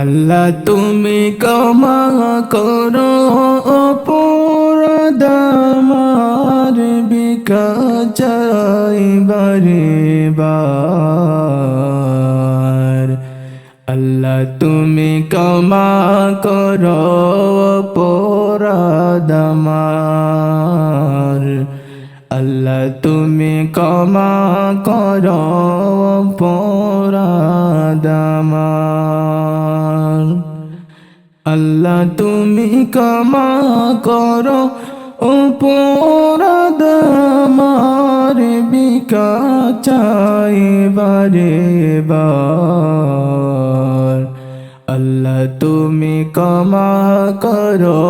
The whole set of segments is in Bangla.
আল্লাহ তুমি কমা করো অপরাধামার বিকা চাই বারে আল্লাহ তুমি কমা করো অপরাধামার আল্লাহ তুমি কমা করো পরাদামার। আল্লাহ তুমি কমা করো ও পরাদামার বিকা চাই বারে। বার আল্লাহ তুমি কমা করো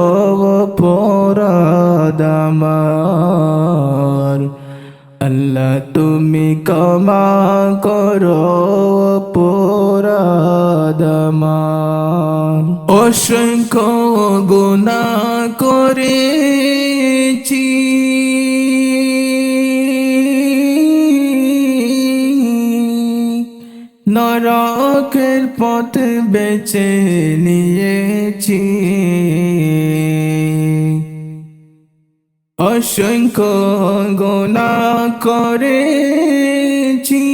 পরাদামার আল্লাহ তুমি কমা করো পরাদামার অসংখ্য গুণা করেছি। নরকের পথ বেছে নিয়েছি। অসংখ্য গোনা করেছি।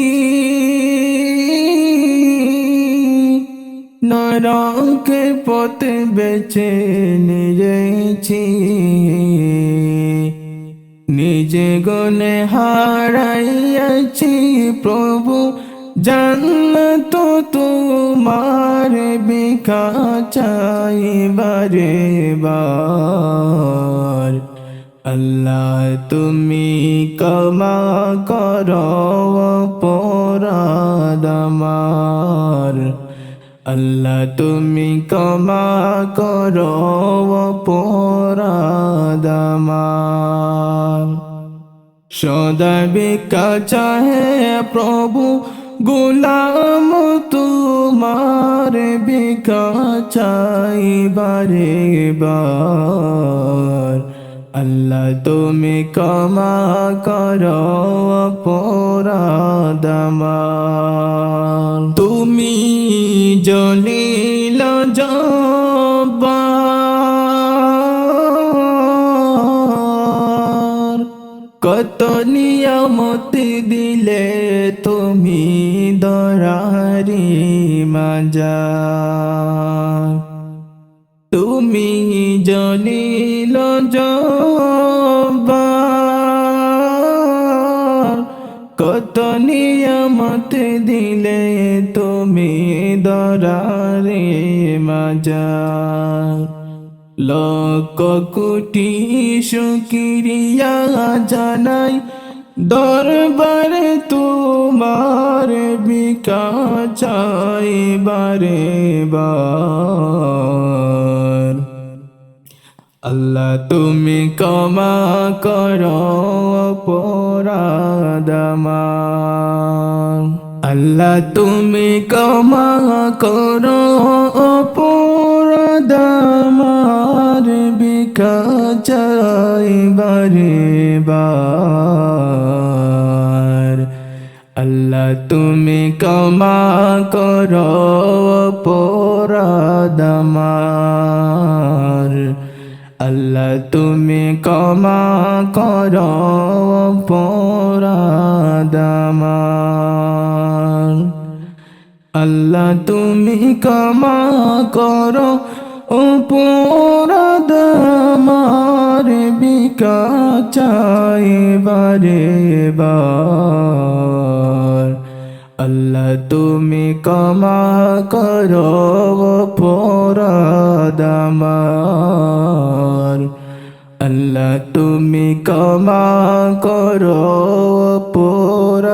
নরকের পথ বেছে নিয়েছি। নিজে গনে হারাইয়াছি, প্রভু জান্নাত তোমার বিকা চাই বারে বার আল্লাহ তুমি কমা করো পরাদামার আল্লাহ তুমি কমা করো পরাদামার সদা বিকা চাহে প্রভু, গোলাম তোমার বিকা চাই বারে বার আল্লাহ তুমি কমা করো পরাদামার তুমি জলিল কত নিয়মত দিলে তুমি দরারি মাজা তুমি জলিল জবার কত নিয়মত দিলে তুমি দরারে মাজা লক কোটি জানাই দরবারে তোমার বিকা চাই বারে বার। আল্লাহ তুমি কমা করো পরাদামার আল্লাহ তুমি কমা করো পরাদামার বিকা চাই বারে বার আল্লাহ তুমি কমা করো পরাদামার আল্লাহ তুমি কমা করো পরাদামার আল্লাহ তুমি কমা করো, ও পরাদামার বিকা চাই বারে বার আল্লাহ তুমি কমা করো পরাদামার আল্লাহ তুমি কমা করো পরাদামার